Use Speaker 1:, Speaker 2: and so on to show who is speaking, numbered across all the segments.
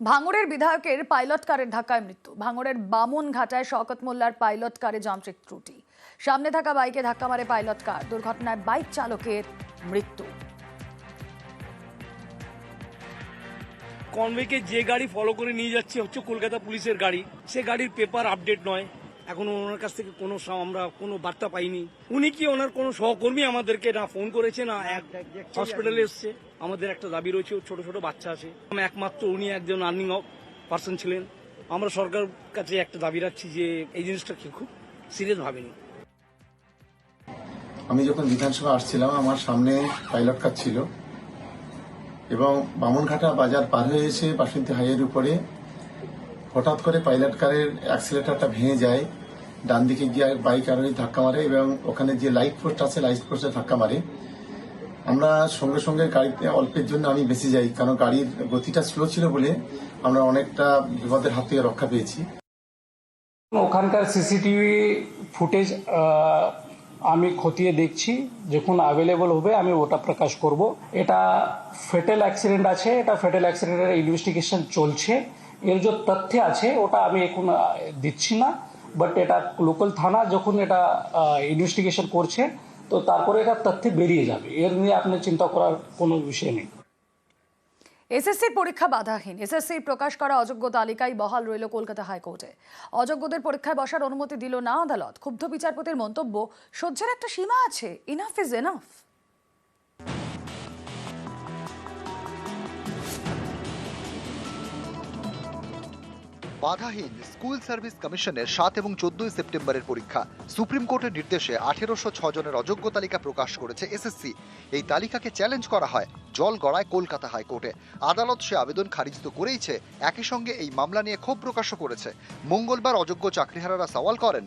Speaker 1: ভাঙড়ের বিধায়কের পাইলট কারের ধাক্কায় মৃত্যু। ভাঙড়ের বামন ঘাটায় শকত মোল্লার পাইলট কারে যান্ত্রিক ত্রুটি। সামনে থাকা বাইকে ধাক্কা মারে পাইলট কার। দুর্ঘটনায় বাইক চালকের মৃত্যু।
Speaker 2: কনভেকে যে গাড়ি ফলো করে নিয়ে যাচ্ছে হচ্ছে কলকাতা পুলিশের গাড়ি। সে গাড়ির পেপার আপডেট নয়। এখনও ওনার কাছ থেকে কোনো আমরা কোনো বার্তা পাইনি। উনি কি ওনার কোনো সহকর্মী আমাদেরকে না ফোন করেছে না এক হসপিটালে এসছে? আমাদের একটা দাবি রয়েছে ওর ছোট ছোট বাচ্চা আছে। একমাত্র উনি একজন আর্নিং পার্সন ছিলেন। আমরা সরকার কাছে একটা দাবি রাখছি যে এই জিনিসটা কি খুব সিরিয়াস ভাবেনি।
Speaker 3: আমি যখন বিধানসভা আসছিলাম আমার সামনে পাইলট কার ছিল। এবং বামনঘাটা বাজার পার হয়ে এসে বাসন্তী হাইয়ের উপরে হঠাৎ করে পাইলট কারের অ্যাক্সিলেটারটা ভেঙে যায় ডান দিকে গিয়ে বাইক আরোহী ধাক্কা মারে এবং ওখানে যে লাইট পোস্ট আছে লাইট পোস্টে ধাক্কা মারে। আমরা সঙ্গে সঙ্গে গাড়িতে অল্পের জন্য আমি বেঁচে যাই, কারণ গাড়ির গতিটা স্লো ছিল বলে আমরা অনেকটা বিপদের হাত থেকে রক্ষা পেয়েছি।
Speaker 4: ওখানকার সিসিটিভি ফুটেজ আমি খতিয়ে দেখছি, যখন অ্যাভেলেবল হবে আমি ওটা প্রকাশ করব। এটা ফেটেল অ্যাক্সিডেন্ট আছে, এটা ফেটেল অ্যাক্সিডেন্টের ইনভেস্টিগেশন চলছে। এর যে তথ্য আছে, ওটা আমি এখন দিচ্ছি না বাট এটা লোকাল থানা যখন এটা ইনভেস্টিগেশন করছে, তো তারপরে এটা তথ্য বেরিয়ে যাবে। এর নিয়ে আপনি চিন্তা করার কোনো বিষয় নেই।
Speaker 1: এসএসসির পরীক্ষা বাধাহীন। এসএসসির প্রকাশ করা অযোগ্য তালিকায় বহাল রইল কলকাতা হাইকোর্টে। অযোগ্যদের পরীক্ষায় বসার অনুমতি দিল না আদালত। ক্ষুব্ধ বিচারপতির মন্তব্য, সহ্যের একটা সীমা আছে ইনাফ ইজ এনাফ
Speaker 5: বাধাহীন স্কুল সার্ভিস কমিশনের সাত এবং চোদ্দই সেপ্টেম্বরের পরীক্ষা। সুপ্রিম কোর্টের নির্দেশে আঠেরোশো জনের অযোগ্য তালিকা প্রকাশ করেছে এসএসসি এই তালিকাকে চ্যালেঞ্জ করা হয়, জল গড়ায় কলকাতা হাইকোর্টে। আদালত সে আবেদন খারিজ তো করেইছে, একই সঙ্গে এই মামলা নিয়ে ক্ষোভ প্রকাশও করেছে। মঙ্গলবার অযোগ্য চাকরিহারারা সওয়াল করেন,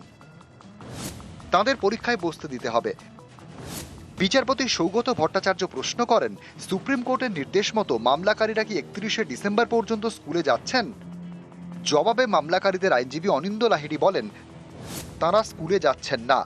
Speaker 5: তাদের পরীক্ষায় বসতে দিতে হবে। বিচারপতি সৌগত ভট্টাচার্য প্রশ্ন করেন, সুপ্রিম কোর্টের নির্দেশ মতো মামলাকারীরা কি একত্রিশে ডিসেম্বর পর্যন্ত স্কুলে যাচ্ছেন? জবাবে মামলাকারীদের আইনজীবী অনিন্দ লাহিড়ি বলেন, তারা স্কুলে যাচ্ছেন না।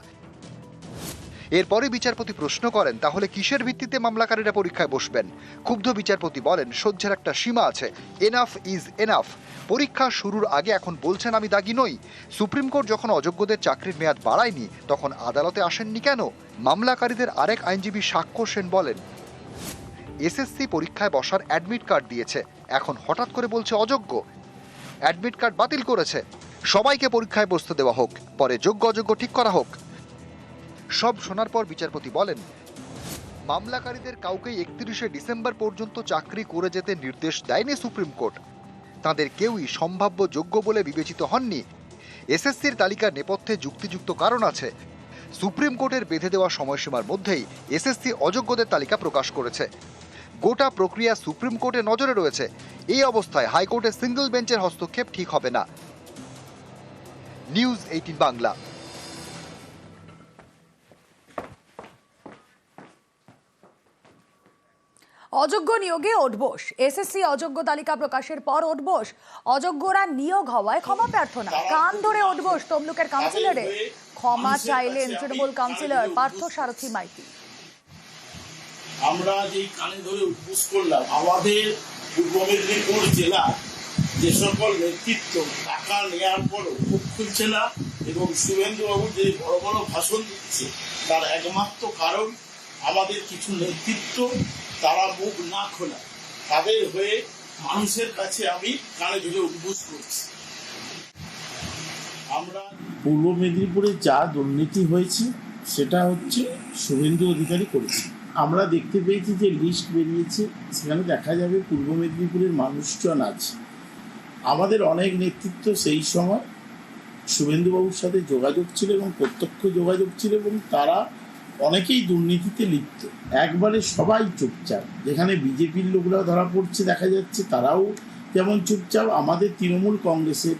Speaker 5: এরপরে বিচারপতি প্রশ্ন করেন, তাহলে কিসের ভিত্তিতে মামলাকারীরা পরীক্ষায় বসবেন? ক্ষুব্ধ বিচারপতি বলেন, সহ্যের একটা সীমা আছে। এনাফ ইজ এনাফ পরীক্ষা শুরুর আগে এখন বলছেন আমি দাগি নই। সুপ্রিম কোর্ট যখন অযোগ্যদের চাকরির মেয়াদ বাড়ায়নি, তখন আদালতে আসেননি কেন? মামলাকারীদের আরেক আইনজীবী সাক্ষ্য সেন বলেন, এসএসসি পরীক্ষায় বসার অ্যাডমিট কার্ড দিয়েছে। এখন হঠাৎ করে বলছে অযোগ্য। অ্যাডমিট কার্ড বাতিল করেছে। সবাইকে পরীক্ষায় বসতে দেওয়া হোক, পরে যোগ্য অযোগ্য ঠিক করা হোক। সব শোনার পর বিচারপতি বলেন, মামলাকারীদের কাউকেই একত্রিশে ডিসেম্বর পর্যন্ত চাকরি করে যেতে নির্দেশ দেয়নি সুপ্রিম কোর্ট। তাদের কেউই সম্ভাব্য যোগ্য বলে বিবেচিত হননি। এসএসসির তালিকার নেপথ্যে যুক্তিযুক্ত কারণ আছে। সুপ্রিম কোর্টের বেঁধে দেওয়া সময়সীমার মধ্যেই এসএসসি অযোগ্যদের তালিকা প্রকাশ করেছে। গোটা প্রক্রিয়া সুপ্রিম কোর্টে নজরে রয়েছে। এই অবস্থায় হাইকোর্টের সিঙ্গল বেঞ্চের হস্তক্ষেপ ঠিক হবে না। News eighteen Bangla.
Speaker 1: অযোগ্য নিয়োগে ওঠবোস এসএসসি অযোগ্য তালিকা প্রকাশের পর ওঠবোস অযোগ্যরা নিয়োগ হওয়ায় ক্ষমা প্রার্থনা। কান ধরে ওঠবোস তমলুকের কাউন্সিলরে ক্ষমা চাইলেন তৃণমূল কাউন্সিলর পার্থ সারথী মাইতি।
Speaker 6: আমরা যেই কানে ধরে উদ্বোস করলাম, আমাদের পূর্ব মেদিনীপুর জেলা যে সকল নেতৃত্ব, টাকা নেওয়ার পরও মুখ খুলছে না এবং শুভেন্দুবাবু যে বড় বড় ভাষণ দিচ্ছে, তার একমাত্র কারণ আমাদের কিছু নেতৃত্ব, তারা মুখ না খোলা। তাদের হয়ে মানুষের কাছে আমি কানে ধরে উদ্বোস করছি। আমরা
Speaker 7: পূর্ব মেদিনীপুরে যা দুর্নীতি হয়েছে, সেটা হচ্ছে শুভেন্দু অধিকারী করেছে। আমরা দেখতে পেয়েছি যে লিস্ট বেরিয়েছে, সেখানে দেখা যাবে পূর্ব মেদিনীপুরের মানুষজন আছে। আমাদের অনেক নেতৃত্ব সেই সময় শুভেন্দুবাবুর সাথে যোগাযোগ ছিল এবং প্রত্যক্ষ যোগাযোগ ছিল এবং তারা অনেকেই দুর্নীতিতে লিপ্ত। একবারে সবাই চুপচাপ। যেখানে বিজেপির লোকরা ধরা পড়ছে, দেখা যাচ্ছে তারাও যেমন চুপচাপ। আমাদের তৃণমূল কংগ্রেসের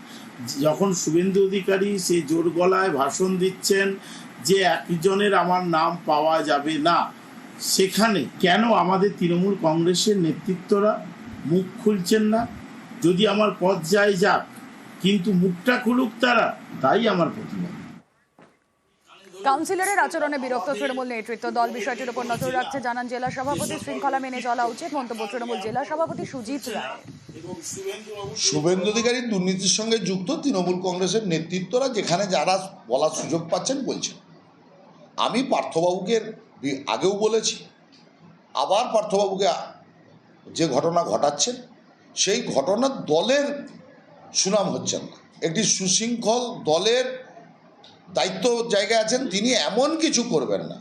Speaker 7: যখন শুভেন্দু অধিকারী সে জোর গলায় ভাষণ দিচ্ছেন যে একজনের আমার নাম পাওয়া যাবে না সেখানে কেন আমাদের তৃণমূল কংগ্রেসের নেতৃত্বরা মুখ খুলছেন না? যদি আমার পথ যায় যাক কিন্তু মুখটা খুলুক তারা তাই আমার প্রতিবাদ।
Speaker 1: কাউন্সিলরের আচরণে বিরক্ত তৃণমূল নেতৃত্ব। দল বিষয়টির উপর নজর রাখছে জানান জেলা সভাপতি। শৃঙ্খলা মেনে চলা উচিত মন্তব্য তৃণমূল জেলা সভাপতি সুজিত রায়।
Speaker 8: শুভেন্দু অধিকারী দুর্নীতির সঙ্গে যুক্ত তৃণমূল কংগ্রেসের নেতৃত্বরা যেখানে যারা বলার সুযোগ পাচ্ছেন বলছেন। আমি পার্থবাবুকে আগেও বলেছি, আবার পার্থবাবুকে যে ঘটনা ঘটাচ্ছেন সেই ঘটনা দলের সুনাম হচ্ছেন না। একটি সুশৃঙ্খল দলের দায়িত্ব জায়গায় আছেন, তিনি এমন কিছু করবেন না,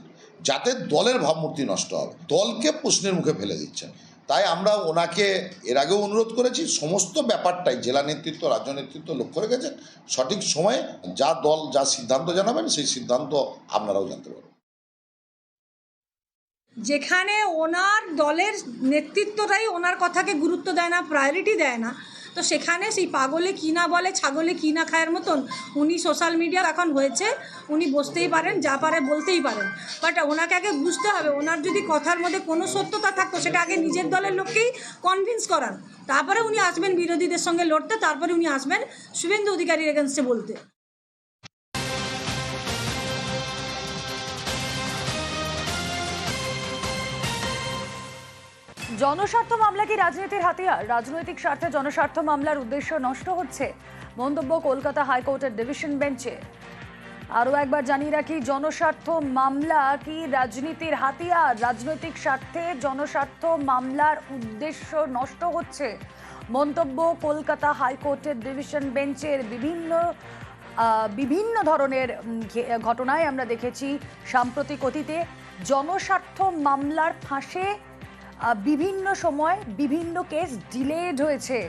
Speaker 8: যাতে দলের ভাবমূর্তি নষ্ট হবে। দলকে প্রশ্নের মুখে ফেলে দিচ্ছেন। তাই আমরা ওনাকে এর আগেও অনুরোধ করেছি, সমস্ত ব্যাপারটাই, জেলা নেতৃত্ব, রাজ্য নেতৃত্ব লক্ষ্য রেখেছেন, সঠিক সময়ে যা দল, যা সিদ্ধান্ত জানাবেন, সেই সিদ্ধান্ত আপনারাও জানতে পারবেন।
Speaker 9: যেখানে ওনার দলের নেতৃত্বটাই ওনার কথাকে গুরুত্ব দেয় না প্রায়োরিটি দেয় না। তো সেখানে সেই পাগলে কি না বলে, ছাগলে কি না খায়ের মতন উনি সোশ্যাল মিডিয়া এখন হয়েছে, উনি বসতেই পারেন, যা পারে বলতেই পারেন। বাট ওনাকে আগে বুঝতে হবে, ওনার যদি কথার মধ্যে কোনো সত্যতা থাকতো, সেটা আগে নিজের দলের লোককেই কনভিন্স করান। তারপরে উনি আসবেন বিরোধীদের সঙ্গে লড়তে, তারপরে উনি আসবেন শুভেন্দু অধিকারীর এগেনস্টে বলতে।
Speaker 1: জনস্বার্থ মামলা কি রাজনীতির হাতিয়ার? রাজনৈতিক স্বার্থে জনস্বার্থ মামলার উদ্দেশ্য নষ্ট হচ্ছে মন্তব্য কলকাতা হাইকোর্টের ডিভিশন বেঞ্চে। আরও একবার জানিয়ে রাখি, জনস্বার্থ মামলা কি রাজনীতির হাতিয়ার? রাজনৈতিক স্বার্থে জনস্বার্থ মামলার উদ্দেশ্য নষ্ট হচ্ছে মন্তব্য কলকাতা হাইকোর্টের ডিভিশন বেঞ্চের বিভিন্ন বিভিন্ন ধরনের ঘটনায় আমরা দেখেছি, সাম্প্রতিক অতীতে জনস্বার্থ মামলার ফাঁসে বিভিন্ন সময় বিভিন্ন কেস ডিলেড হয়েছে।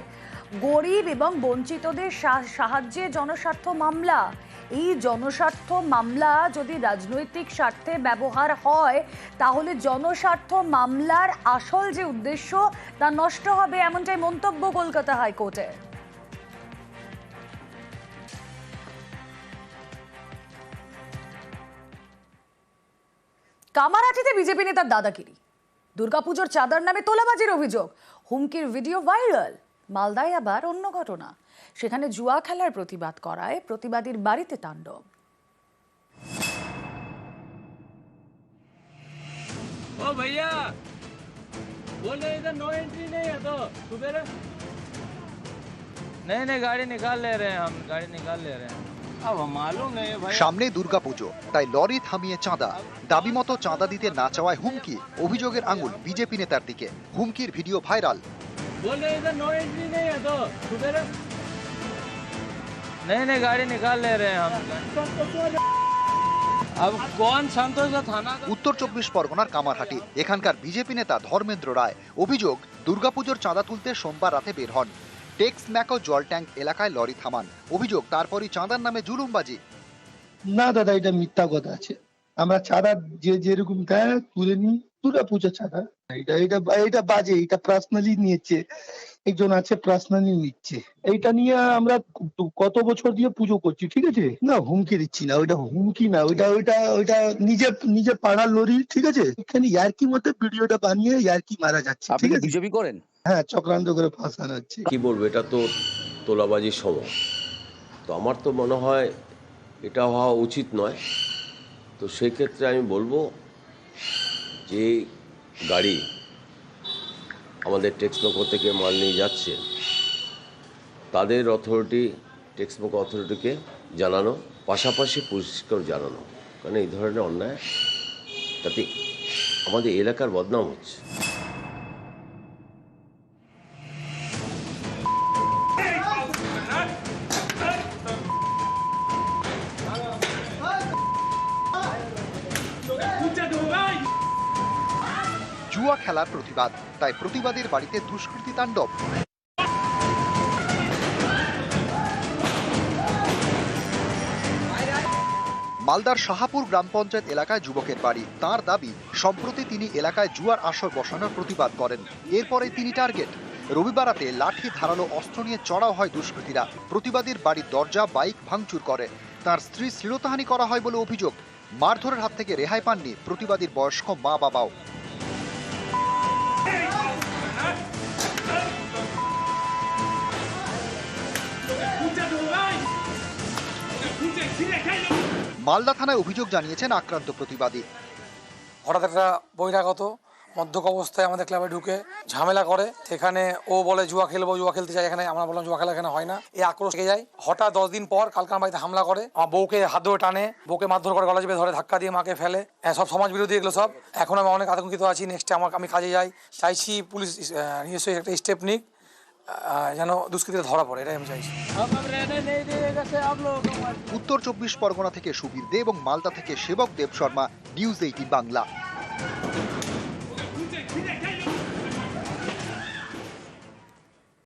Speaker 1: গরিব এবং বঞ্চিতদের সাহায্যে জনস্বার্থ মামলা। এই জনস্বার্থ মামলা যদি রাজনৈতিক স্বার্থে ব্যবহার হয়, তাহলে জনস্বার্থ মামলার আসল যে উদ্দেশ্য, তা নষ্ট হবে এমনটাই মন্তব্য কলকাতা হাইকোর্টের কামারহাটিতে বিজেপি নেতার দাদাগিরি। দুর্গাপুজোর চাঁদার নামে তোলাবাজির অভিযোগ হুমকির ভিডিও ভাইরাল মালদায় আবার অন্য ঘটনা সেখানে জুয়া খেলার প্রতিবাদ করায় প্রতিবাদীর বাড়িতে তাণ্ডব
Speaker 10: ओ भैया बोल रहे इधर नो एंट्री नहीं है तो सुबह नहीं नहीं गाड़ी निकाल ले रहे हैं हम गाड़ी निकाल ले रहे हैं अब मालूम नहीं है भाई
Speaker 5: সামনেই দুর্গাপুজো তাই লরি থামিয়ে চাঁদা দাবি মতো চাঁদা দিতে না চাওয়ায় হুমকি অভিযোগের আঙুল বিজেপি নেতার দিকে হুমকির ভিডিও ভাইরাল
Speaker 10: बोल रहे इधर नो एंट्री नहीं है तो सुबह नहीं नहीं गाड़ी निकाल ले रहे हैं हम अब कौन संतोष थाना का
Speaker 5: উত্তর চব্বিশ পরগনার কামারহাটি এখানকার বিজেপি নেতা ধর্মেন্দ্র রায় অভিযোগ দুর্গাপুজোর চাঁদা তুলতে সোমবার রাতে বের হন টেক্স ম্যাকো জল ট্যাঙ্ক এলাকায় লরি থামান। অভিযোগ তারপরই চাঁদার নামে জুলুমবাজি।
Speaker 11: না দাদা এটা মিথ্যা কথা আছে। আমরা চাঁদা যে যেরকম দেয় তুলে নিই দুর্গা পূজা চাঁদা। এটা এটা এটা বাজে এটা পার্সোনালি নিয়েছে। একজন আছে পার্সোনালি নিচ্ছে। এইটা নিয়ে আমরা কত বছর দিয়ে পুজো করছি ঠিক আছে? না হুমকি দিচ্ছি না ওইটা হুমকি না ওইটা ওইটা ওইটা নিজে নিজে পাড়ার লরি ঠিক আছে? এখানে ইয়ার্কি মতো ভিডিওটা বানিয়ে ইয়ার্কি মারা যাচ্ছে ঠিক আছে?
Speaker 12: বিজেপি করেন?
Speaker 11: হ্যাঁ চক্রান্ত করে ফাঁসানো হচ্ছে
Speaker 12: কি বলব, এটা তো তোলাবাজির সময় তো আমার তো মনে হয় এটা হওয়া উচিত নয়। তো সেই ক্ষেত্রে আমি বলব যে গাড়ি আমাদের টেক্সমোকো থেকে মাল নিয়ে যাচ্ছে, তাদের অথরিটি টেক্সমোকো অথরিটিকে জানানো, পাশাপাশি পুলিশকেও জানানো। কারণ এই ধরনের অন্যায়, তাতে আমাদের এলাকার বদনাম হচ্ছে।
Speaker 5: জুয়া খেলার প্রতিবাদ। তাই প্রতিবাদের বাড়িতে দুষ্কৃতী তাণ্ডব। মালদার শাহাপুর গ্রাম পঞ্চায়েত এলাকায় যুবকের বাড়ি। তার দাবি, সম্প্রতি তিনি এলাকায় জুয়ার আসর বসানোর প্রতিবাদ করেন। এরপরে তিনি টার্গেট। রবিবার রাতে লাঠি ধারালো অস্ত্র নিয়ে চড়াও হয় দুষ্কৃতীরা। প্রতিবাদীর বাড়ির দরজা, বাইক ভাঙচুর করে। তার স্ত্রী শ্লীলতাহানি করা হয় বলে অভিযোগ। মারধরের হাত থেকে রেহাই পাননি প্রতিবাদীর বয়স্ক মা বাবাও মালদা থানায় অভিযোগ জানিয়েছেন আক্রান্ত প্রতিবাদী।
Speaker 13: হঠাৎ একটা বহিরাগত মদ্যক অবস্থায় আমাদের ক্লাবে ঢুকে ঝামেলা করে। সেখানে ও বলে জুয়া খেলব জুয়া খেলতে চাই এখানে। আমরা বললাম জুয়া খেলা এখানে হয় না। এই আক্রোশ যায়। হঠাৎ দশ দিন পর কালকে আমার বাড়িতে হামলা করে। আমার বউকে হাত ধরে টানে। বউকে মারধর করে গলা চেপে ধরে ধাক্কা দিয়ে মাকে ফেলে। হ্যাঁ, সব সমাজ বিরোধী এগুলো সব। এখন আমি অনেক আতঙ্কিত আছি। নেক্সটে আমার আমি কাজে যাই। চাইছি পুলিশ নিজস্ব একটা স্টেপ নিক। যেন দুষ্কৃতীরা ধরা পড়ে, এটাই আমি চাইছি।
Speaker 5: উত্তর চব্বিশ পরগনা থেকে সুবীর দে এবং মালদা থেকে সেবক দেব শর্মা, নিউজ এইটি বাংলা।